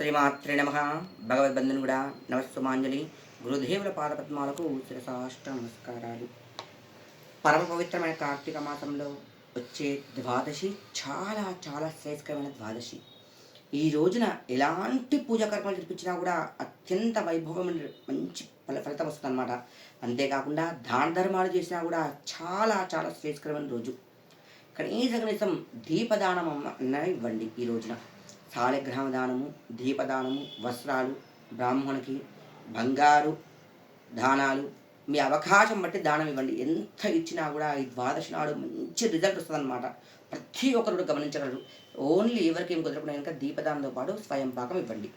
శ్రీమాత్రి నమ. భగవద్బంధుని కూడా నమస్సుమాంజలి. గురుదేవుల పాదపద్మాలకు శిరసాష్ట నమస్కారాలు. పరమ పవిత్రమైన కార్తీక మాసంలో వచ్చే ద్వాదశి చాలా చాలా శ్రేష్కరమైన ద్వాదశి. ఈ రోజున ఎలాంటి పూజా కర్మలు జరిపించినా కూడా అత్యంత వైభవమైన మంచి ఫల ఫలితం వస్తుందన్నమాట. అంతేకాకుండా దాన ధర్మాలు చేసినా కూడా చాలా చాలా శ్రేష్టకరమైన రోజు. కనీస కనీసం దీపదానం అన్న ఇవ్వండి ఈ రోజున. సాలగ్రామ దానము దీపదానము వస్త్రాలు బ్రాహ్మణునికి బంగారు దానాలు. మీ అవకాశం బట్టి దానం ఇవ్వండి. ఎంత ఇచ్చినా కూడా ఈ ద్వాదశి నాడు మంచి రిజల్ట్ వస్తుందన్నమాట. ప్రతి ఒక్కరు కూడా గమనించగలరు. ఓన్లీ ఎవరికి ఏం కుదరకుండా కనుక దీపదానంతో పాటు స్వయం పాకం ఇవ్వండి.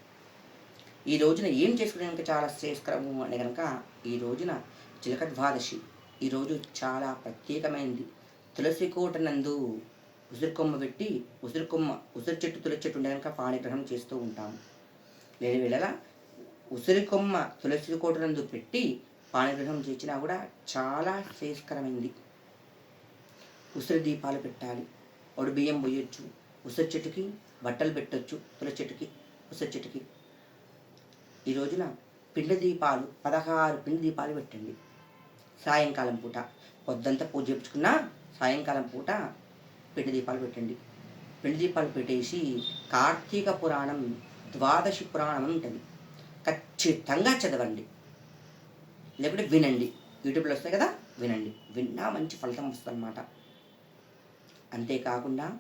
ఈ రోజున ఏం చేసుకునే కనుక చాలా శ్రేష్కరము అని కనుక ఈ రోజున చిలక ద్వాదశి. ఈరోజు చాలా ప్రత్యేకమైనది తులసి కోట ఉసిరికొమ్మ ఉసిరి కొమ్మ పెట్టి ఉసిరికొమ్మ ఉసిరి చెట్టు తులసి చెట్టు ఉండే కనుక పాణిగ్రహణం చేస్తూ ఉంటాము. లేని వేళలా ఉసిరి కొమ్మ తులసి కోట నందు పెట్టి పాణిగ్రహం చేసినా కూడా చాలా శ్రేష్కరమైంది ఉసిరి దీపాలు పెట్టాలి. ఒడి బియ్యం పోయొచ్చు. ఉసిరి చెట్టుకి బట్టలు పెట్టొచ్చు. తులసి చెట్టుకి ఉసిరి చెట్టుకి. ఈ రోజున పిండి దీపాలు పదహారు పిండి దీపాలు పెట్టండి. సాయంకాలం పూట. పొద్దంతా పూజ చేయించుకున్నా సాయంకాలం పూట పిండి దీపాలు పెట్టండి. పిండి దీపాలు పెట్టేసి కార్తీక పురాణం ద్వాదశి పురాణం ఉంటుంది. ఖచ్చితంగా చదవండి. లేకుంటే వినండి. యూట్యూబ్లో వస్తాయి కదా వినండి. విన్నా మంచి ఫలితం వస్తుందన్నమాట. అంతేకాకుండా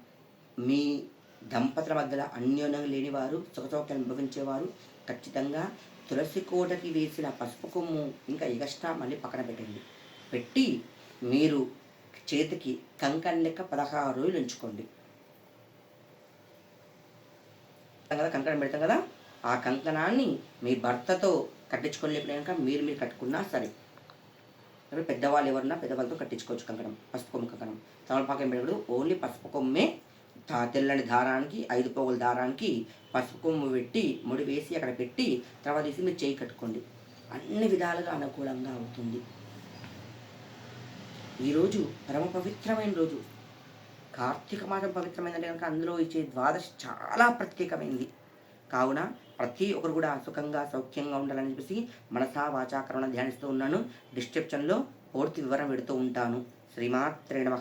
మీ దంపతుల మధ్యలో అన్యోన్యం లేనివారు సుఖసౌఖ్యాలు అనుభవించేవారు ఖచ్చితంగా తులసి కోటకి వేసిన పసుపు కొమ్ము ఇంకా ఎగస్ట్రా మళ్ళీ పక్కన పెట్టండి. పెట్టి మీరు చేతికి కంకణ లెక్క పదహారు రోజులు ఉంచుకోండి. కదా కంకణం పెడతాం కదా? ఆ కంకణాన్ని మీ భర్తతో కట్టించుకొని లేపినాక మీరు మీరు కట్టుకున్నా సరే. పెద్దవాళ్ళు ఎవరన్నా పెద్దవాళ్ళతో కట్టించుకోవచ్చు కంకణం పసుపు కొమ్మ కంకణం. తమలపాకం పెట్టకూడదు ఓన్లీ పసుపు కొమ్మే. తెల్లని దారానికి ఐదు పోగుల దారానికి పసుపు కొమ్ము పెట్టి ముడి వేసి అక్కడ పెట్టి తర్వాత తీసి మీరు చేయి కట్టుకోండి. అన్ని విధాలుగా అనుకూలంగా అవుతుంది. ఈరోజు పరమ పవిత్రమైన రోజు. కార్తీక మాసం పవిత్రమైనది కనుక అందులో ఇచ్చే ద్వాదశి చాలా ప్రత్యేకమైనది కావున ప్రతి ఒక్కరు కూడా సుఖంగా సౌఖ్యంగా ఉండాలని చెప్పేసి మనసా వాచాకరణ ధ్యానిస్తూ ఉన్నాను. డిస్క్రిప్షన్లో పూర్తి వివరం పెడుతూ ఉంటాను. శ్రీమాత్రే నమ.